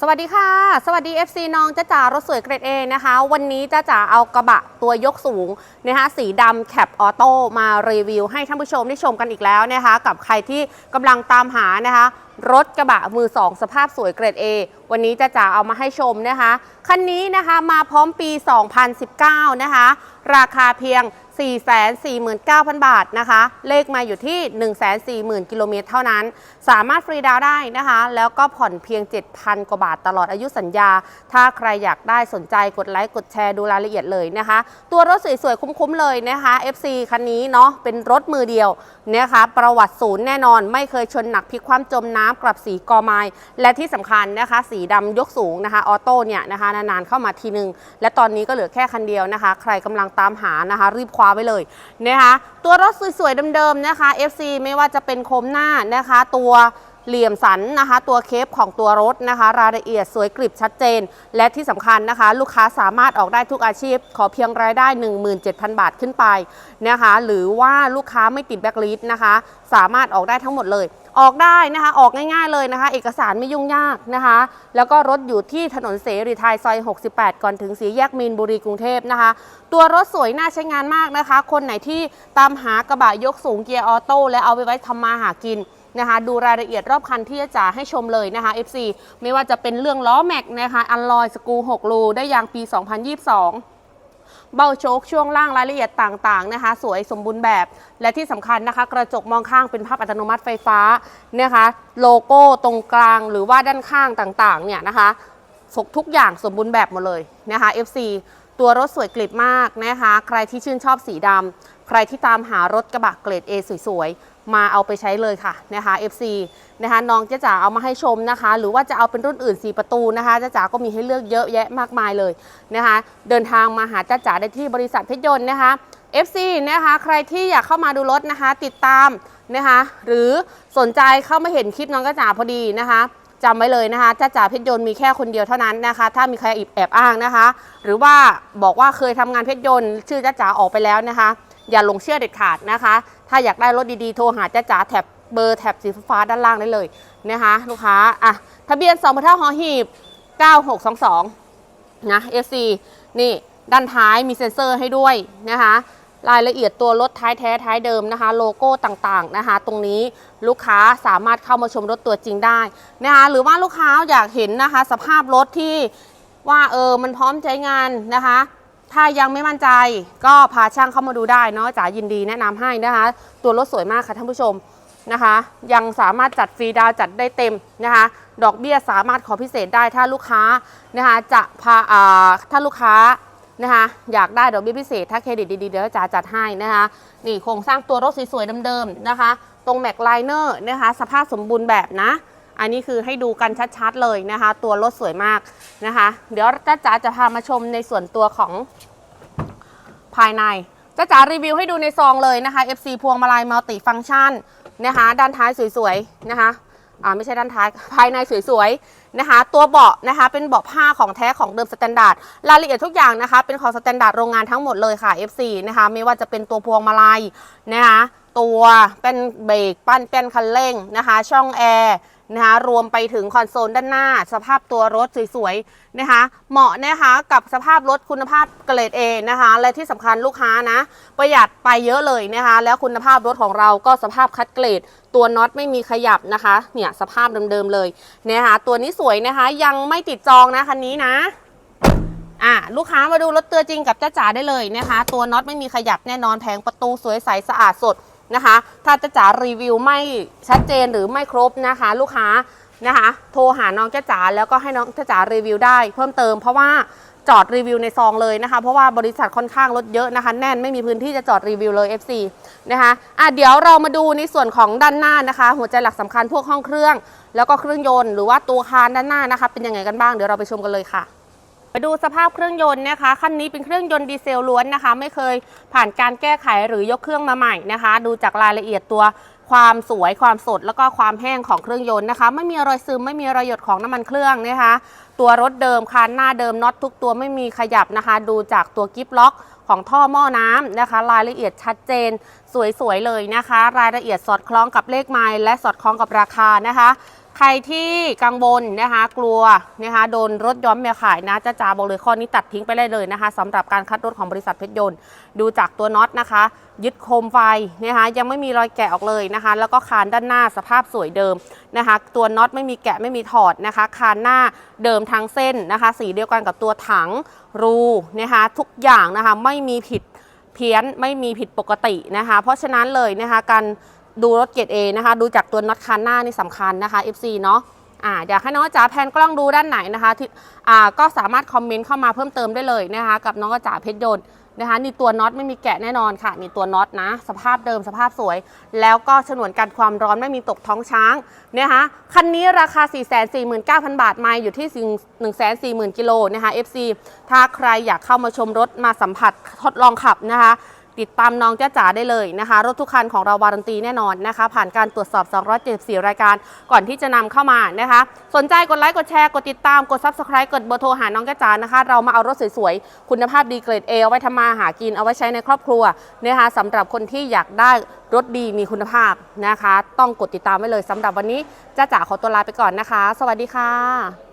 สวัสดีค่ะ สวัสดี FC น้องจ้าจ๋ารถสวยเกรดเอนะคะ วันนี้จ้าจ๋าเอากระบะตัวยกสูงนะคะสีดำแคปออโต้มารีวิวให้ท่านผู้ชมได้ชมกันอีกแล้วนะคะ กับใครที่กำลังตามหานะคะ รถกระบะมือ2สภาพสวยเกรด A วันนี้จ้าจ๋าเอามาให้ชมนะคะ คันนี้นะคะมาพร้อมปี 2019 นะคะ ราคาเพียง 449,000 บาทนะคะ เลขมาอยู่ที่ 140,000 กิโลเมตรเท่านั้น สามารถฟรีดาวได้นะคะ แล้วก็ผ่อนเพียง 7,000 กว่าบาทตลอดอายุสัญญา ถ้าใครอยากได้สนใจกดไลค์ กดแชร์ดูรายละเอียดเลยนะคะ ตัวรถสวยๆ คุ้มๆ เลยนะคะ FC คันนี้เนาะเป็นรถมือเดียวนะคะประวัติศูนย์แน่นอนไม่เคยชนหนักพลิกคว่ำจมน้ำกลับสีกอไม้และที่สำคัญนะคะ สีดำยกสูงนะคะออโต้เนี่ยนะคะนานๆเข้ามาทีนึง และตอนนี้ก็เหลือแค่คันเดียวนะคะ ใครกำลังตามหานะคะ รีบคว้าไว้เลยนะคะ ตัวรถสวยๆเดิมๆนะคะ FC ไม่ว่าจะเป็นโคมหน้านะคะ ตัว เหลี่ยมสันนะคะ ตัวเคปของตัวรถนะคะ รายละเอียดสวยกริบชัดเจน และที่สำคัญนะคะ ลูกค้าสามารถออกได้ทุกอาชีพ ขอเพียงรายได้ 17,000 บาทขึ้นไปนะคะ หรือว่าลูกค้าไม่ติดแบ็กลิสนะคะ สามารถออกได้ทั้งหมดเลย ออกได้นะคะ ออกง่ายๆเลยนะคะ เอกสารไม่ยุ่งยากนะคะ แล้วก็รถอยู่ที่ถนนเสรีไทยซอย 68 ก่อนถึงสีแยกมีนบุรีกรุงเทพนะคะ ตัวรถสวยน่าใช้งานมากนะคะ คนไหนที่ตามหากระบะยกสูงเกียร์ออโต้และเอาไปไว้ทำมาหากิน นะคะ ดูรายละเอียดรอบคันที่จะจ่าให้ชมเลยนะคะ FC ไม่ว่าจะเป็นเรื่องล้อแม็กนะคะอันลอยสกู6รูได้ยางปี 2022เบ้าโชคช่วงล่างรายละเอียดต่างๆนะคะ สวยสมบูรณ์แบบ และที่สำคัญนะคะ กระจกมองข้างเป็นภาพอัตโนมัติไฟฟ้านะคะ โลโก้ตรงกลางหรือว่าด้านข้างต่างๆเนี่ยนะคะฟกทุกอย่างสมบูรณ์แบบหมดเลยนะคะ FC ตัวรถสวยกลิบมากนะคะ ใครที่ชื่นชอบสีดำ ใครที่ตามหารถกระบะเกรด A สวยๆ มาเอาไปใช้เลยค่ะนะคะ FC นะคะน้องเจ๊จ๋าเอามาให้ชมนะคะ หรือว่าจะเอาเป็นรุ่นอื่น 4 ประตูนะคะเจ๊จ๋าก็มีให้เลือกเยอะแยะมากมายเลยนะคะ เดินทางมาหาเจ๊จ๋าได้ที่บริษัทเพชรยนต์นะคะ FC นะคะใครที่อยากเข้ามาดูรถนะคะ ติดตามนะคะหรือสนใจเข้ามาเห็นคลิปน้องเจ๊จ๋าพอดีนะคะจำไว้เลยนะคะจ้าจ๋าเพชรยนต์มีแค่คนเดียวเท่านั้นนะคะ ถ้ามีใครแอบอ้างนะคะ หรือว่าบอกว่าเคยทำงานเพชรยนต์ ชื่อจ้าจ๋าออกไปแล้วนะคะ อย่าหลงเชื่อเด็ดขาดนะคะ ถ้าอยากได้รถดีๆ โทรหาจ้าจ๋าแท็บเบอร์แท็บสีฟ้าด้านล่างได้เลยนะคะลูกค้าอะทะเบียน2พทหอหีบ 9622 นะ FC นี่ด้านท้ายมีเซ็นเซอร์ให้ด้วยนะคะ รายละเอียดตัวรถท้ายแท้ท้ายเดิมนะคะ โลโก้ต่างๆนะคะ ตรงนี้ลูกค้าสามารถเข้ามาชมรถตัวจริงได้นะคะ หรือว่าลูกค้าอยากเห็นนะคะ สภาพรถที่ว่าเออมันพร้อมใช้งานนะคะ ถ้ายังไม่มั่นใจก็พาช่างเข้ามาดูได้เนาะจ๋ายินดีแนะนำให้นะคะ ตัวรถสวยมากค่ะท่านผู้ชมนะคะ ยังสามารถจัดฟรีดาวจัดได้เต็มนะคะ ดอกเบี้ยสามารถขอพิเศษได้ถ้าลูกค้านะคะจะพาอ่าถ้าลูกค้านะคะอยากได้ดอกเบี้ยพิเศษ ถ้าเครดิตดีๆเดี๋ยวจ๋าจัดให้นะคะนี่โครงสร้างตัวรถสวยๆเดิมๆนะคะ ตรงแม็กไลเนอร์นะคะ สภาพสมบูรณ์แบบนะ อันนี้คือให้ดูกันชัดๆเลยนะคะ ตัวรถสวยมากนะคะ เดี๋ยวจ้าจ๋าจะพามาชมในส่วนตัวของภายในจ้าจ๋ารีวิวให้ดูในซองเลยนะคะ FC พวงมาลัยมัลติฟังก์ชันนะคะด้านท้ายสวยๆนะคะอ่าไม่ใช่ด้านท้ายภายในสวยๆนะคะ ตัวเบาะนะคะเป็นเบาะผ้าของแท้ของเดิมสแตนดาร์ดรายละเอียดทุกอย่างนะคะ เป็นของสแตนดาร์ดโรงงานทั้งหมดเลยค่ะ FC นะคะ ไม่ว่าจะเป็นตัวพวงมาลัยนะคะ ตัวเป็นเบรกปั้นเป็นคันเร่งนะคะ ช่องแอร์ นะคะรวมไปถึงคอนโซลด้านหน้า สภาพตัวรถสวยๆนะคะ เหมาะนะคะกับสภาพรถคุณภาพเกรด A นะคะ และที่สำคัญลูกค้านะ ประหยัดไปเยอะเลยนะคะ แล้วคุณภาพรถของเราก็สภาพคัดเกรด ตัวน็อตไม่มีขยับนะคะ เนี่ยสภาพเดิมๆเลยนะคะตัวนี้สวยนะคะยังไม่ติดจองนะคันนี้นะอะลูกค้ามาดูรถตัวจริงกับจ้าจ๋าได้เลยนะคะ ตัวน็อตไม่มีขยับแน่นอนแผงประตูสวยใสสะอาดสด นะคะ ถ้าจ้าจ๋ารีวิวไม่ชัดเจนหรือไม่ครบนะคะ ลูกค้านะคะ โทรหาน้องจ้าจ๋าแล้วก็ให้น้องจ้าจ๋ารีวิวได้เพิ่มเติมเพราะว่าจอดรีวิวในซองเลยนะคะ เพราะว่าบริษัทค่อนข้างรถเยอะนะคะ แน่นไม่มีพื้นที่จะจอดรีวิวเลย FC นะคะอะเดี๋ยวเรามาดูในส่วนของด้านหน้านะคะ หัวใจหลักสำคัญพวกห้องเครื่อง แล้วก็เครื่องยนต์หรือว่าตัวคานด้านหน้านะคะ เป็นยังไงกันบ้างเดี๋ยวเราไปชมกันเลยค่ะ ไปดูสภาพเครื่องยนต์นะคะคันนี้เป็นเครื่องยนต์ดีเซลล้วนนะคะ ไม่เคยผ่านการแก้ไขหรือยกเครื่องมาใหม่นะคะ ดูจากรายละเอียดตัวความสวยความสดแล้วก็ความแห้งของเครื่องยนต์นะคะ ไม่มีรอยซึมไม่มีรอยหยดของน้ำมันเครื่องนะคะ ตัวรถเดิมคันหน้าเดิมน็อตทุกตัวไม่มีขยับนะคะ ดูจากตัวกิฟล็อกของท่อหม้อน้ำนะคะ รายละเอียดชัดเจน สวยๆเลยนะคะ รายละเอียดสอดคล้องกับเลขไมล์และสอดคล้องกับราคานะคะ ใครที่กังวลนะคะกลัวนะคะโดนรถย้อมเมียขายนะจ้าจ๋าบอกเลยข้อนี้ตัดทิ้งไปได้เลยนะคะสำหรับการคัดรถของบริษัทเพชรยนต์ดูจากตัวน็อตนะคะ ยึดโคมไฟนะคะยังไม่มีรอยแกะออกเลยนะคะ แล้วก็คานด้านหน้าสภาพสวยเดิมนะคะ ตัวน็อตไม่มีแกะไม่มีถอดนะคะ คานหน้าเดิมทั้งเส้นนะคะ สีเดียวกันกับตัวถังรูนะคะทุกอย่างนะคะไม่มีผิดเพี้ยนไม่มีผิดปกตินะคะ เพราะฉะนั้นเลยนะคะการ ดูรถเกรด A นะคะ ดูจากตัวน็อตคานหน้านี่สำคัญนะคะ FC เนาะอ่าอยากให้น้องจ๋าแพนกล้องดูด้านไหนนะคะที่อ่าก็สามารถคอมเมนต์เข้ามาเพิ่มเติมได้เลยนะคะ กับน้องจ๋าเพชรยนต์นะคะนี่ตัวน็อตไม่มีแกะแน่นอนค่ะนี่ตัวน็อตนะ สภาพเดิมสภาพสวย แล้วก็ฉนวนกันความร้อนไม่มีตกท้องช้างนะคะคันนี้ราคา 449,000 บาทมาอยู่ที่ 140,000 กิโลนะคะ FC ถ้าใครอยากเข้ามาชมรถมาสัมผัสทดลองขับนะคะ ติดตามน้องจ้าจ๋าได้เลยนะคะ รถทุกคันของเราวารันตีแน่นอนนะคะ ผ่านการตรวจสอบ 274 รายการก่อนที่จะนำเข้ามานะคะ สนใจกดไลค์กดแชร์กดติดตามกด Subscribe กดเบอร์โทรหาน้องจ้าจ๋านะคะ เรามาเอารถสวยๆ คุณภาพดีเกรดเอาไว้ทำมาหากินเอาไว้ใช้ในครอบครัวนะคะสำหรับคนที่อยากได้รถดีมีคุณภาพนะคะ ต้องกดติดตามไว้เลยสำหรับวันนี้จ้าจ๋าขอตัวลาไปก่อนนะคะ สวัสดีค่ะ